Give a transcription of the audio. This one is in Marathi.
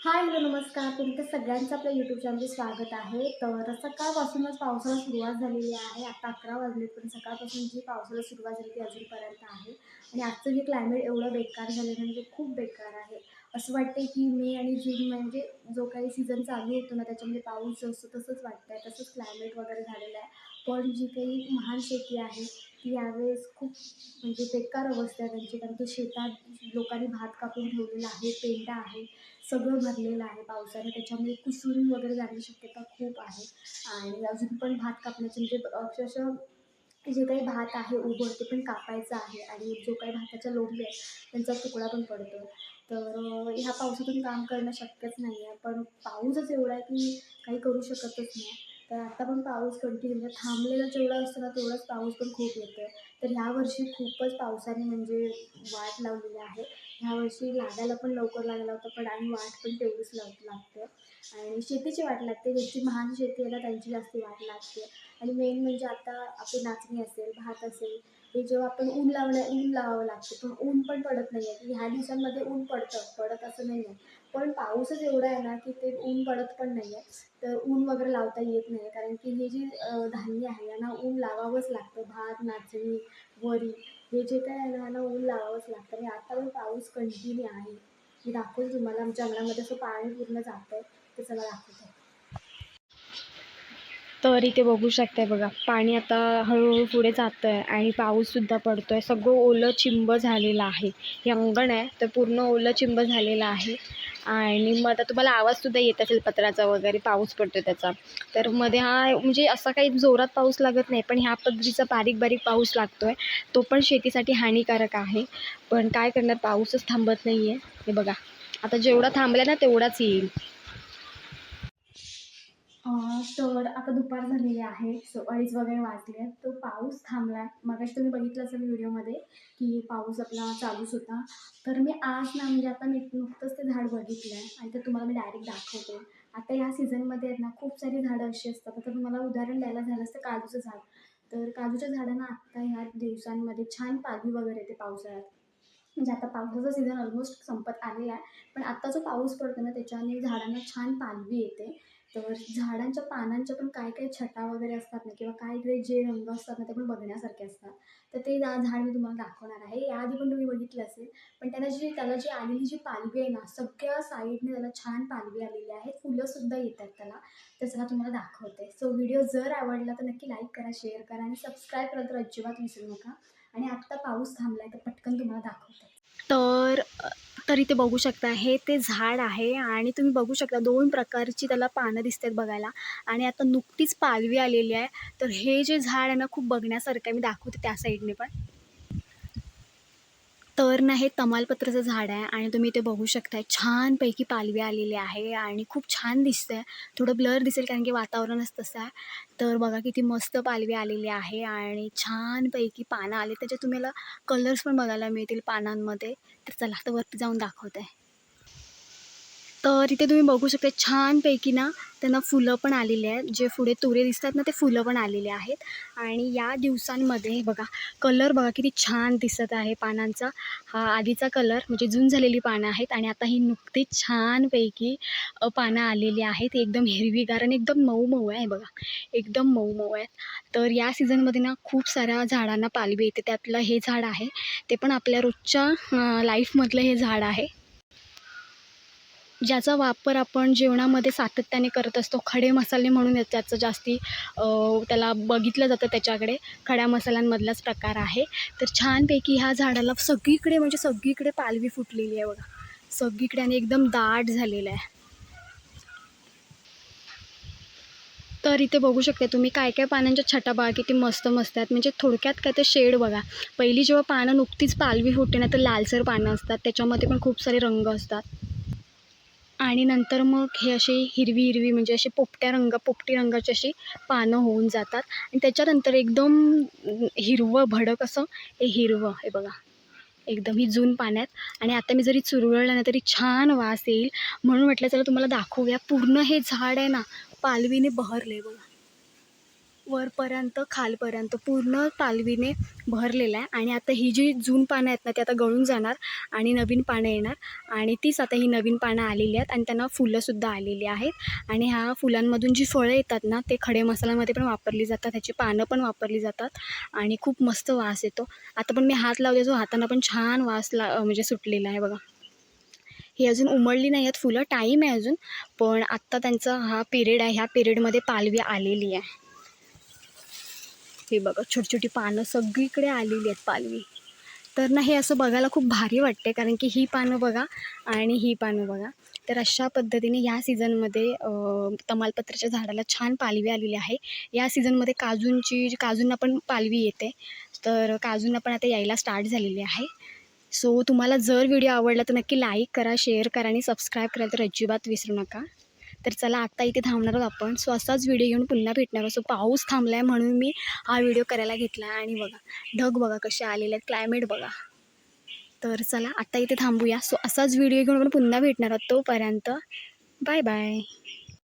हाय हॅलो नमस्कार. तुमचं सगळ्यांचं आपल्या यूट्यूब चॅनलमध्ये स्वागत आहे. तर सकाळपासूनच पावसाला सुरुवात झालेली आहे. आता अकरा वाजले पण सकाळपासून जी पावसाला सुरुवात झाली ती अजूनपर्यंत आहे. आणि आजचं जे क्लायमेट एवढं बेकार झालं आहे म्हणजे खूप बेकार आहे. असं वाटतं की मे आणि जून म्हणजे जो काही सीझन चालू होतो ना त्याच्यामध्ये पाऊस असतो तसंच वाटतं आहे तसंच क्लायमेट वगैरे झालेलं आहे. पण जी काही महान शेती आहे यावेळेस खूप म्हणजे बेकार अवस्था आहे त्यांची. कारण की शेतात लोकांनी भात कापून ठेवलेला आहे पेंडा आहे सगळं भरलेलं आहे पावसाने. त्याच्यामुळे कुसुरी वगैरे जाण्याची शक्यता खूप आहे. आणि अजून पण भात कापण्याचे म्हणजे अक्षरशः जे काही भात आहे उभं ते पण कापायचं आहे. आणि जो काही भाताच्या लोंबी आहे त्यांचा तुकडा पण पडतो. तर ह्या पावसातून काम करणं शक्यच नाही आहे पण पाऊसच एवढा आहे की काही करू शकतच नाही. तर आता पण पाऊस कंटिन्यू म्हणजे थांबलेला जेवढा असतो ना तेवढाच पाऊस पण खूप येतो आहे तर ह्यावर्षी खूपच पावसाने म्हणजे वाट लावलेली आहे. ह्यावर्षी लागायला पण लवकर लागला होता पण आणि वाट पण तेवढीच लाव लागते. आणि शेतीची वाट लागते. ज्यांची महान शेती आहे ना त्यांची जास्त वाट लागते. आणि मेन म्हणजे आता आपली नाचणी असेल भात असेल हे जेव्हा आपण ऊन लावण्या ऊन लावावं लागतं पण ऊन पण पडत नाही आहे की ह्या दिवसांमध्ये ऊन पडतं पडत असं नाही आहे पण पाऊसच एवढा आहे ना की ते ऊन पडत पण नाही आहे तर ऊन वगैरे लावता येत नाही. कारण की हे जे धान्य आहे यांना ऊन लावावंच लागतं. भात नाचणी वरी हे जे काय आहे ना यांना ऊन लावावंच लागतं. आणि आता पण पाऊस कंटिन्यू आहे. मी दाखवून तुम्हाला आमच्या अंगणामध्ये असं पाणी पूर्ण जातं आहे ते सगळं दाखवते. तर इथे बघू शकताय बघा. पाणी आता हळूहळू पुढे जातं आहे आणि पाऊससुद्धा पडतो आहे सगळं ओलं चिंब झालेलं आहे. हे अंगण आहे तर पूर्ण ओलं चिंब झालेलं आहे. आणि मग आता तुम्हाला आवाजसुद्धा येत असेल पत्राचा वगैरे पाऊस पडतो त्याचा. तर मध्ये हा म्हणजे असा काही जोरात पाऊस लागत नाही पण ह्या पद्धतीचा बारीक बारीक पाऊस लागतो आहे तो पण शेतीसाठी हानिकारक आहे. पण काय करणार? पाऊसच थांबत नाही आहे हे बघा. आता जेवढा थांबला ना तेवढाच येईल. तर आता दुपार झालेली आहे. सो अडीच वगैरे वाजले आहेत. तो पाऊस थांबला आहे मगाशी तुम्ही बघितलं असेल व्हिडिओमध्ये की पाऊस आपला चालूच होता. तर मी आज ना म्हणजे आता मी नुकतंच ते झाड बघितलं आहे आणि ते तुम्हाला मी डायरेक्ट दाखवते. आता ह्या सीझनमध्ये आहेत ना खूप सारी झाडं अशी असतात. आता तुम्हाला उदाहरण द्यायला झालं असतं काजूचं झाड. तर काजूच्या झाडांना आत्ता ह्या दिवसांमध्ये छान पालवी वगैरे येते पावसाळ्यात. म्हणजे आता पावसाचा सीझन ऑलमोस्ट संपत आलेला आहे. पण आत्ता जो पाऊस पडतो ना त्याच्याने झाडांना छान पालवी येते. तर झाडांच्या पानांच्या पण काय काय छटा वगैरे असतात ना किंवा काय काय जे रंग असतात ना ते पण बघण्यासारखे असतात. तर ते जा झाड मी तुम्हाला दाखवणार आहे. याआधी पण तुम्ही बघितलं असेल पण त्याला जी त्याला जी आलेली जी पालवी आहे ना सगळ्या साईडने त्याला छान पालवी आलेली आहे फुलंसुद्धा येतात त्याला. तर चला तुम्हाला दाखवते. सो व्हिडिओ जर आवडला तर नक्की लाईक करा शेअर करा आणि सबस्क्राईब करायला तर अजिबात विसरू नका. आणि आत्ता पाऊस थांबला आहे तर पटकन तुम्हाला दाखवते. तर तर इथे बघू शकता हे ते झाड आहे आणि तुम्ही बघू शकता दोन प्रकारची त्याला पानं दिसतात बघायला. आणि आता नुकतीच पालवी आलेली आहे. तर हे जे झाड आहे ना खूप बघण्यासारखं आहे. मी दाखवते त्या साईडने पण. तर ना हे तमालपत्राचं झाड आहे आणि तुम्ही इथे बघू शकताय. छानपैकी पालवी आलेली आहे आणि खूप छान दिसतंय. थोडं ब्लर दिसेल कारण की वातावरणच तसं आहे. तर बघा किती मस्त पालवी आलेली आहे आणि छानपैकी पानं आले त्याच्यात तुम्हाला कलर्स पण बघायला मिळतील पानांमध्ये. तर चला तर वरती जाऊन दाखवते. तर इथे तुम्ही बघू शकता छानपैकी ना त्यांना फुलं पण आलेली आहेत. जे पुढे तुरे दिसतात ना ते फुलं पण आलेले आहेत. आणि या दिवसांमध्ये बघा कलर बघा किती छान दिसत आहे पानांचा. हा आधीचा कलर म्हणजे जून झालेली पानं आहेत आणि आता ही नुकतीच छानपैकी पानं आलेली आहेत. एकदम हिरवीगार आणि एकदम मऊ मऊ आहे बघा. एकदम मऊ मऊ आहेत. तर या सीझनमध्ये ना खूप साऱ्या झाडांना पालवी येते. त्यातलं हे झाड आहे. ते पण आपल्या रोजच्या लाईफमधलं हे झाड आहे. ज्याचा वापर आपण जेवणामध्ये सातत्याने करत असतो खडे मसाले म्हणून त्याचं जास्ती त्याला बघितलं जातं त्याच्याकडे. खड्या मसाल्यांमधलाच प्रकार आहे. तर छानपैकी ह्या झाडाला सगळीकडे म्हणजे सगळीकडे पालवी फुटलेली आहे बघा. सगळीकडे आणि एकदम दाट झालेलं आहे. तर इथे बघू शकता तुम्ही काय काय पानांच्या छटा बघा किती मस्त मस्त आहेत. म्हणजे थोडक्यात काय ते शेड बघा. पहिली जेव्हा पानं नुकतीच पालवी फुटते ना तर लालसर पानं असतात. त्याच्यामध्ये पण खूप सारे रंग असतात. आणि नंतर मग हे असे हिरवी हिरवी म्हणजे असे पोपट्या रंग पोपटी रंगाची अशी पानं होऊन जातात. आणि त्याच्यानंतर एकदम हिरवं भडक असं हे हिरवं हे बघा. एकदम ही जून पाण्यात. आणि आता मी जरी चुरगळलं ना तरी छान वास येईल. म्हणून म्हटलं चला तुम्हाला दाखवूया. पूर्ण हे झाड आहे ना पालवीने बहरले बघा. वरपर्यंत खालपर्यंत पूर्ण पालवीने भरलेला आहे. आणि आता ही जी जून पानं आहेत ना ती आता गळून जाणार आणि नवीन पानं येणार. आणि तीच आता ही नवीन पानं आलेली आहेत आणि त्यांना फुलंसुद्धा आलेली आहेत. आणि ह्या फुलांमधून जी फळं येतात ना ते खडे मसाल्यामध्ये पण वापरली जातात. ह्याची पानं पण वापरली जातात. आणि खूप मस्त वास येतो. आता पण मी हात लावले जो हाताना पण छान वास ला म्हणजे सुटलेला आहे बघा. ही अजून उमळली नाही आहेत फुलं टाईम आहे अजून. पण आत्ता त्यांचा हा पिरियड आहे ह्या पिरियडमध्ये पालवी आलेली आहे. हे बघा छोटी छोटी पानं सगळीकडे आलेली आहेत पालवी. तर ना हे असं बघायला खूप भारी वाटते कारण की ही पानं बघा आणि ही पानं बघा. तर अशा पद्धतीने ह्या सीझनमध्ये तमालपत्राच्या झाडाला छान पालवी आलेली आहे. या सीझनमध्ये काजूंची काजूंना पण पालवी येते. तर काजूंना पण आता यायला स्टार्ट झालेली आहे. सो तुम्हाला जर व्हिडिओ आवडला तर नक्की लाईक करा शेअर करा आणि सबस्क्राईब करायला तर अजिबात विसरू नका. तर चला आत्ता इथे थांबणार आहोत आपण. सो असाच व्हिडिओ घेऊन पुन्हा भेटणार आहोत. सो पाऊस थांबला आहे म्हणून मी हा व्हिडिओ करायला घेतला. आणि बघा ढग बघा कसे आलेले आहेत. क्लायमेट बघा. तर चला आत्ता इथे थांबूया. सो असाच व्हिडिओ घेऊन आपण पुन्हा भेटणार आहोत तोपर्यंत. Bye bye